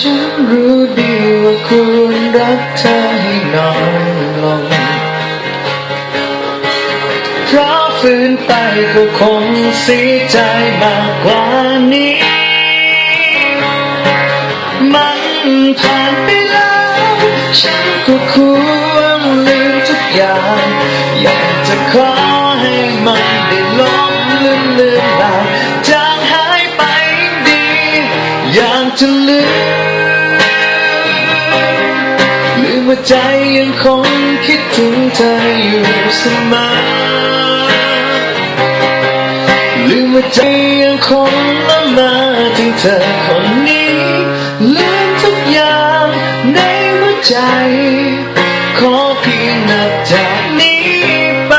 ฉันรู้ดีว่าควรรักเธอให้น้อยลงเพราะฝืนไปก็คงเสียใจมากกว่านี้ มันผ่านไปแล้ว ฉันก็ควรลืมทุกอย่าง อยากจะขอให้มันได้ลบลือนเลือนลาจางหายไปดี อยากจะลืม ว่าใจยังคงคิดถึงเธออยู่เสมอลืมว่าใจยังคงละเมอถึงเธอคนนี้ลืมทุกอย่างในหัวใจ ขอเพียงนับจากนี้ไป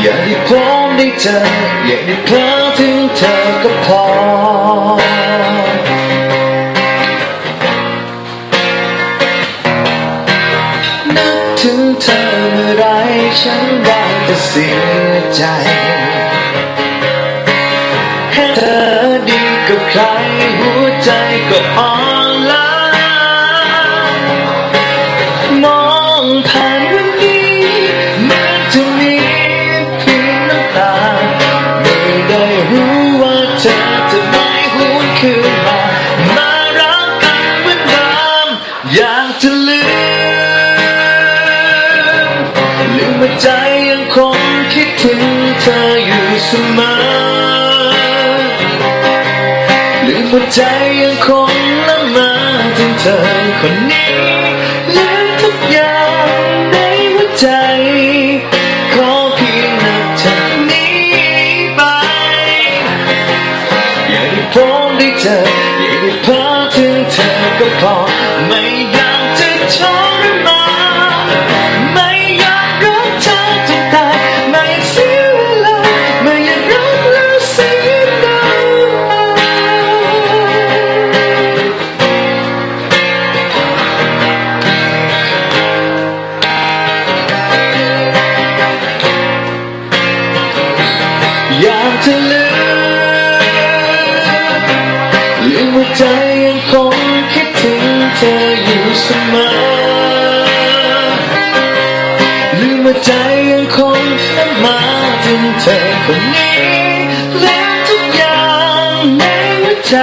อย่าได้พบได้เจออย่าได้เพ้อถึงเธอก็พอ ถึงเธอเมื่อไรฉันได้แต่เสียใจแค่เธอดีกับใครหัวใจก็อ่อน ลืมว่าใจยังคงคิดถึงเธออยู่เสมอลืมว่าใจยังคงละเมอถึงเธอคนนี้ลืมทุกอย่างในหัวใจขอเพียงนับจากนี้ไป อย่าได้พบได้เจออย่าได้เพ้อถึงเธอก็พอไม่ อยากจะลืมลืมว่าใจยังคงคิดถึงเธออยู่เสมอลืมว่าใจยังคงละมาถึงเธอคนนี้ แลืมทุกอย่างในหัวใจ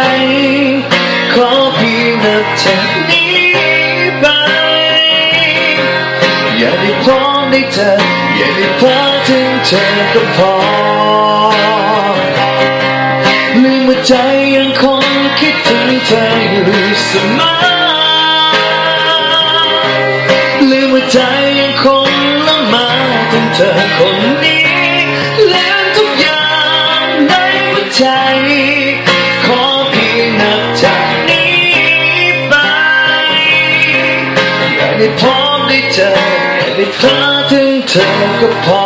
ขอเพียงนับจากนี้ไป อย่าได้พบได้เจออย่าได้พบถึงเธอก็พอ ใจยังคงคิดถึงเธออยู่เสมอลืมว่าใจยังคงละมาถึงเธอคนนี้ลืมทุกอย่างในหัวใจ ขอเพียงนับจากนี้ไปอย่าได้พบได้เจออย่าได้พบถึงเธอก็พอ